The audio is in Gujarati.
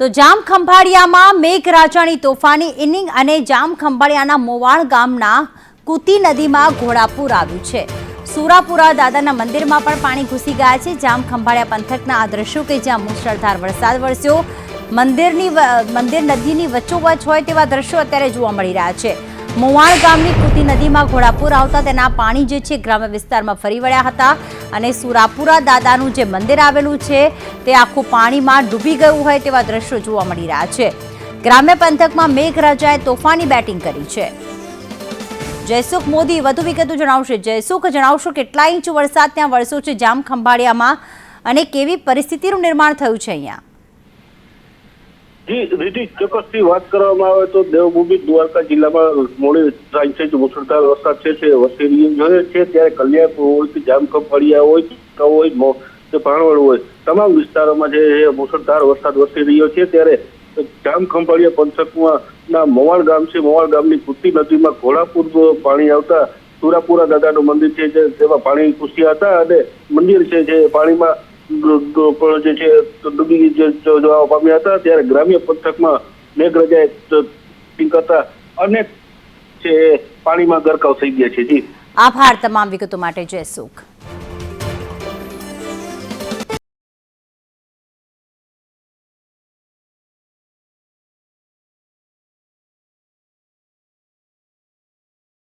તો જામ ખંભાળિયામાં મેઘરાજાની તોફાની ઇનિંગ અને જામ ખંભાળિયાના મોવાણ ગામના કુતી નદીમાં ઘોડાપુર આવ્યું છે. સુરાપુરા દાદાના મંદિરમાં પણ પાણી ઘૂસી ગયા છે. જામ ખંભાળિયા પંથકના આ દ્રશ્યો કે જ્યાં મુશળધાર વરસાદ વરસ્યો, મંદિરની મંદિર નદીની વચ્ચોવચ હોય તેવા દ્રશ્યો અત્યારે જોવા મળી રહ્યા છે. મોવાણ ગામની કુતી નદીમાં ઘોડાપુર આવતા તેના પાણી જે છે ગ્રામ્ય વિસ્તારમાં ફરી વળ્યા હતા અને સુરાપુરા દાદાનું જે મંદિર આવેલું છે, તે આખું પાણીમાં ડૂબી ગયું હોય તેવા દ્રશ્યો જોવા મળી રહ્યા છે. ગ્રામ્ય પંથકમાં મેઘરાજાએ તોફાની બેટિંગ કરી છે. જયસુખ મોદી વધુ વિગતો જણાવશે. જયસુખ, જણાવશો કેટલા ઇંચ વરસાદ ત્યાં વરસ્યો છે? જામ ખંભાળિયામાં અને કેવી પરિસ્થિતિનું નિર્માણ થયું છે અહીંયા? જી ચોક્કસથી વાત કરવામાં આવે તો દેવભૂમિ દ્વારકા જિલ્લામાં મોડી સાંજથી મુસળધાર વરસાદ છે તે રહી રહ્યો છે. ત્યારે કલ્યાણપુર હોય કે જામખંભાળિયા હોય કે હોય કે ભાણવડ હોય, તમામ વિસ્તારોમાં જે મુસળધાર વરસાદ વરસી રહ્યો છે. ત્યારે જામખંભાળિયા પંથકમાં ના મોવાણ ગામ છે. મોવાણ ગામની કુતી નદીમાં ઘોડાપુર પાણી આવતા સુરાપુરા દાદાનું મંદિર છે જેમાં પાણી ઘૂસ્યા હતા અને મંદિર છે, જે પાણીમાં પણ જે છે ડૂબી જે પામ્યા હતા, ત્યારે ગ્રામ્ય પંથકમાં મેઘરાજાએ કરતા અનેક છે પાણીમાં ગરકાવ થઈ ગયા છે. જી. આભાર તમામ વિગતો માટે. જયસુખ